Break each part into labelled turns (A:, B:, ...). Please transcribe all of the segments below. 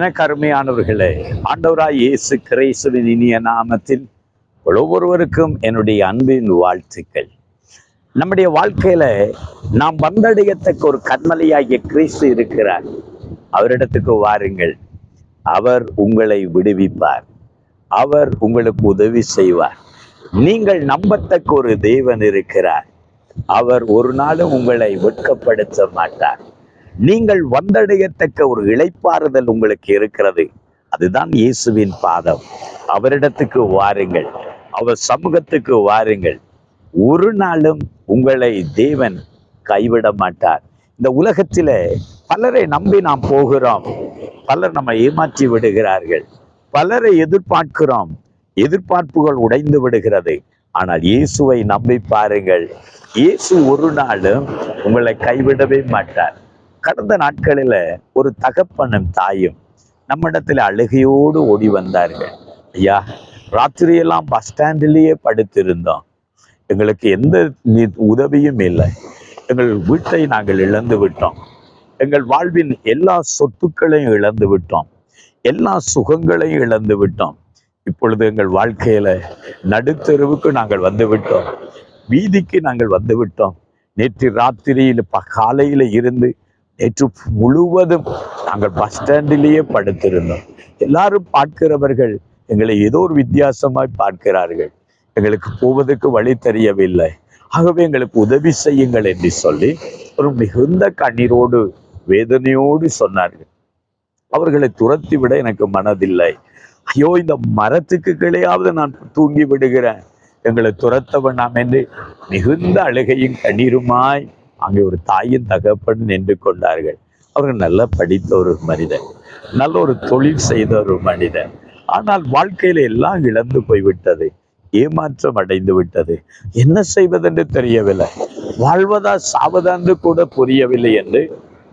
A: எனக்கு அருமையானவர்களே ஆண்டவராய் இயேசு கிரைசுவின் இனிய நாமத்தில் ஒவ்வொருவருக்கும் என்னுடைய அன்பின் வாழ்த்துக்கள். நம்முடைய வாழ்க்கையில நாம் வந்தடையத்தக்க ஒரு கண்மலையாகிய கிறிஸ்து இருக்கிறார். அவரிடத்துக்கு வாருங்கள். அவர் உங்களை விடுவிப்பார். அவர் உங்களுக்கு உதவி செய்வார். நீங்கள் நம்பத்தக்க ஒரு தேவன் இருக்கிறார். அவர் ஒரு நாளும் உங்களை வெட்கப்படுத்த மாட்டார். நீங்கள் வந்தடையத்தக்க ஒரு இளைப்பாறுதல் உங்களுக்கு இருக்கிறது. அதுதான் இயேசுவின் பாதம். அவரிடத்துக்கு வாருங்கள். அவர் சமூகத்துக்கு வாருங்கள். ஒரு நாளும் உங்களை தேவன் கைவிட மாட்டார். இந்த உலகத்தில் பலரை நம்பி நாம் போகிறோம். பலர் நம்மை ஏமாற்றி விடுகிறார்கள். பலரை எதிர்பார்க்கிறோம். எதிர்பார்ப்புகள் உடைந்து விடுகிறது. ஆனால் இயேசுவை நம்பி பாருங்கள். இயேசு ஒரு நாளும் உங்களை கைவிடவே மாட்டார். கடந்த நாட்களில் ஒரு தகப்பனும் தாயும் நம்மிடத்தில் அழுகையோடு ஓடி வந்தார்கள். ஐயா ராத்திரியெல்லாம் பஸ் ஸ்டாண்டிலேயே படுத்திருந்தோம். எங்களுக்கு எந்த உதவியும் இல்லை. எங்கள் வீட்டை நாங்கள் இழந்து விட்டோம். எங்கள் வாழ்வின் எல்லா சொத்துக்களையும் இழந்து விட்டோம். எல்லா சுகங்களையும் இழந்து விட்டோம். இப்பொழுது எங்கள் வாழ்க்கையில நடுத்தெருவுக்கு நாங்கள் வந்து விட்டோம். வீதிக்கு நாங்கள் வந்து விட்டோம். நேற்று ராத்திரியில் ப காலையில இருந்து நேற்று முழுவதும் நாங்கள் பஸ் ஸ்டாண்டிலேயே படுத்திருந்தோம். எல்லாரும் பார்க்கிறவர்கள் எங்களை ஏதோ ஒரு வித்தியாசமாய் பார்க்கிறார்கள். எங்களுக்கு போவதற்கு வழி தெரியவில்லை. ஆகவே எங்களுக்கு உதவி செய்யுங்கள் என்று சொல்லி ஒரு மிகுந்த கண்ணீரோடு வேதனையோடு சொன்னார்கள். அவர்களை துரத்தி விட எனக்கு மனதில்லை. ஐயோ இந்த மரத்துக்கு கிளையாவது நான் தூங்கி விடுகிறேன். எங்களை துரத்த வேண்டாம் என்று மிகுந்த அழுகையும் கண்ணீருமாய் அங்கே ஒரு தாயின் தகப்பன் நின்று கொண்டார்கள். அவர்கள் நல்லா படித்த ஒரு மனிதன். நல்ல ஒரு தொழில் செய்த ஒரு மனிதன். ஆனால் வாழ்க்கையில எல்லாம் இழந்து போய்விட்டது. ஏமாற்றம் அடைந்து விட்டது. என்ன செய்வதென்று தெரியவில்லை. வாழ்வதா சாவதான்னு கூட புரியவில்லை என்று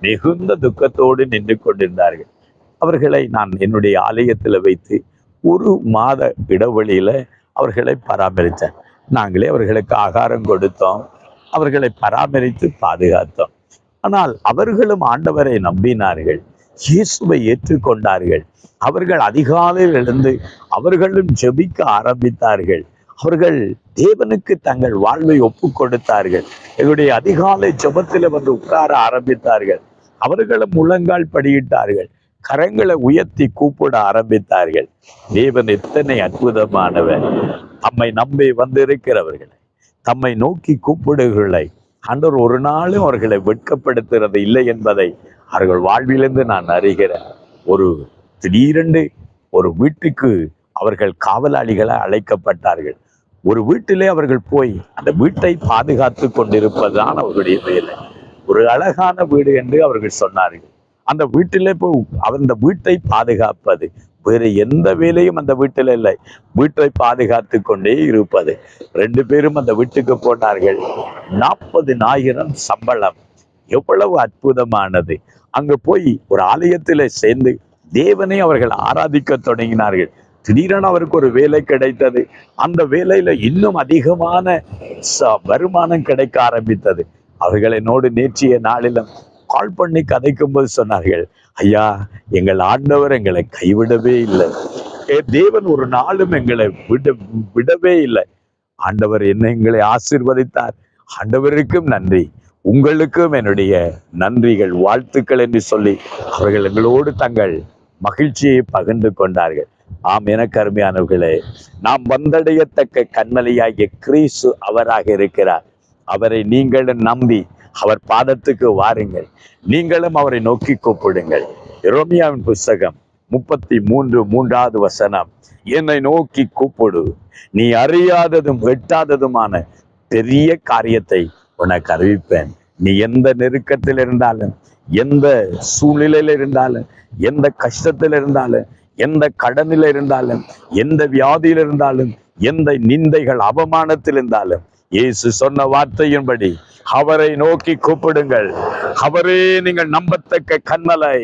A: மிகுந்த துக்கத்தோடு நின்று கொண்டிருந்தார்கள். அவர்களை நான் என்னுடைய ஆலயத்தில் வைத்து ஒரு மாத இடைவெளியில அவர்களை பராமரித்தேன். நாங்களே அவர்களுக்கு ஆகாரம் கொடுத்தோம். அவர்களை பராமரித்து பாதுகாத்தோம். ஆனால் அவர்களும் ஆண்டவரை நம்பினார்கள். இயேசுவை ஏற்றுக்கொண்டார்கள். அவர்கள் அதிகாலையில் எழுந்து அவர்களும் ஜெபிக்க ஆரம்பித்தார்கள். அவர்கள் தேவனுக்கு தங்கள் வாழ்வை ஒப்பு கொடுத்தார்கள். எங்களுடைய அதிகாலை ஜெபத்தில் வந்து உட்கார ஆரம்பித்தார்கள். அவர்களும் முழங்கால் படியிட்டார்கள். கரங்களை உயர்த்தி கூப்பிட ஆரம்பித்தார்கள். தேவன் எத்தனை அற்புதமானவர். நம்மை நம்பி வந்திருக்கிறவர்கள். தம்மை நோக்கி கூப்பிடுகளை. அன்றர் ஒரு நாளும் அவர்களை வெட்கப்படுத்துறது இல்லை என்பதை அவர்கள் வாழ்விலிருந்து நான் அறிகிறேன். ஒரு திடீரென்று ஒரு வீட்டுக்கு அவர்கள் காவலாளிகளாக அழைக்கப்பட்டார்கள். ஒரு வீட்டிலே அவர்கள் போய் அந்த வீட்டை பாதுகாத்து கொண்டிருப்பதுதான் அவர்களுடைய வேலை. ஒரு அழகான வீடு என்று அவர்கள் சொன்னார்கள். அந்த வீட்டிலே போய் அந்த வீட்டை பாதுகாப்பது வேறு எந்த வேலையும் அந்த வீட்டில் இல்லை. வீட்டை பாதுகாத்து கொண்டே இருப்பது. ரெண்டு பேரும் அந்த வீட்டுக்கு போனார்கள். நாற்பது நாயிரம் சம்பளம். எவ்வளவு அற்புதமானது. அங்க போய் ஒரு ஆலயத்தில் சேர்ந்து தேவனை அவர்கள் ஆராதிக்க தொடங்கினார்கள். திடீரென அவருக்கு ஒரு வேலை கிடைத்தது. அந்த வேலையில இன்னும் அதிகமான ச- வருமானம் கிடைக்க ஆரம்பித்தது. அவர்கள் என்னோடு நேற்றிய நாளிலும் கால் பண்ணி கதைக்கும் போது சொன்னார்கள் ஐயா எங்கள் ஆண்டவர் எங்களை கைவிடவே இல்லை. தேவன் ஒரு நாளும் எங்களை விட விடவே இல்லை. ஆண்டவர் என்ன எங்களை ஆசிர்வதித்தார். ஆண்டவருக்கும் நன்றி. உங்களுக்கும் என்னுடைய நன்றிகள் வாழ்த்துக்கள் என்று சொல்லி அவர்கள் எங்களோடு தங்கள் மகிழ்ச்சியை பகிர்ந்து கொண்டார்கள். ஆம் எனக்கு அருமையானவர்களே நாம் வந்தடையத்தக்க கண்மலையாகிய கிரீசு அவராக இருக்கிறார். அவரை நீங்களும் நம்பி அவர் பாதத்துக்கு வாருங்கள். நீங்களும் அவரை நோக்கி கூப்பிடுங்கள். ரோமியாவின் புஸ்தகம் முப்பத்தி மூன்று மூன்றாவது வசனம். என்னை நோக்கி கூப்பிடு. நீ அறியாததும் வெட்டாததுமான பெரிய காரியத்தை உனக்கு அறிவிப்பேன். நீ எந்த நெருக்கத்தில் இருந்தாலும் எந்த சூழ்நிலையில இருந்தாலும் எந்த கஷ்டத்தில் இருந்தாலும் எந்த கடனில் இருந்தாலும் எந்த வியாதியில் இருந்தாலும் எந்த நிந்தைகள் அவமானத்தில் இருந்தாலும் இயேசு சொன்ன வார்த்தையின்படி அவரை நோக்கி கூப்பிடுங்கள். அவரே நீங்கள் நம்பத்தக்க கண்ணலை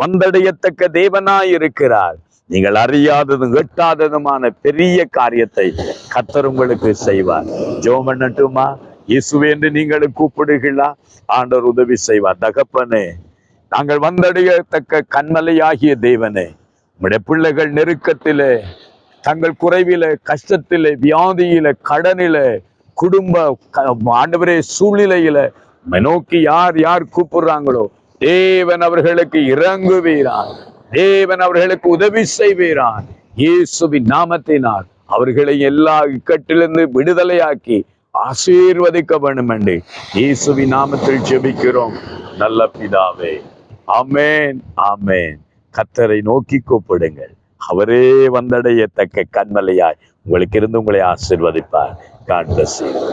A: வந்தடையத்தக்க தேவனாய் இருக்கிறார் நீங்கள் அறியாததும் எட்டாததுமான பெரிய காரியத்தை கத்தர் உங்களுக்கு செய்வார். ஜெபம் பண்ணட்டுமா இயேசுவே என்று நீங்கள் கூப்பிடுகிறா ஆண்டவர் உதவி செய்வார். தகப்பனே நாங்கள் வந்தடையத்தக்க கண்மலையாகிய தேவனே உங்களுடைய பிள்ளைகள் நெருக்கத்திலே தங்கள் குறைவில கஷ்டத்திலே வியாதியில கடனிலே குடும்ப ஆண்டவரே சூழ்நிலையில நோக்கி யார் யார் கூப்பிடுறாங்களோ தேவன் அவர்களுக்கு இறங்குவீரான் தேவன் அவர்களுக்கு உதவி செய்வீரான் இயேசுவின் நாமத்தினால் அவர்களை எல்லா இக்கட்டிலிருந்து விடுதலையாக்கி ஆசீர்வதிக்க வேண்டும் என்று இயேசுவின் நாமத்தில் ஜெபிக்கிறோம். நல்ல பிதாவே அமேன் அமேன் கத்தரை நோக்கி கூப்பிடுங்கள். அவரே வந்தடையத்தக்க கண்மலையாய் உங்களுக்கு இருந்து உங்களை ஆசிர்வதிப்பார். God bless you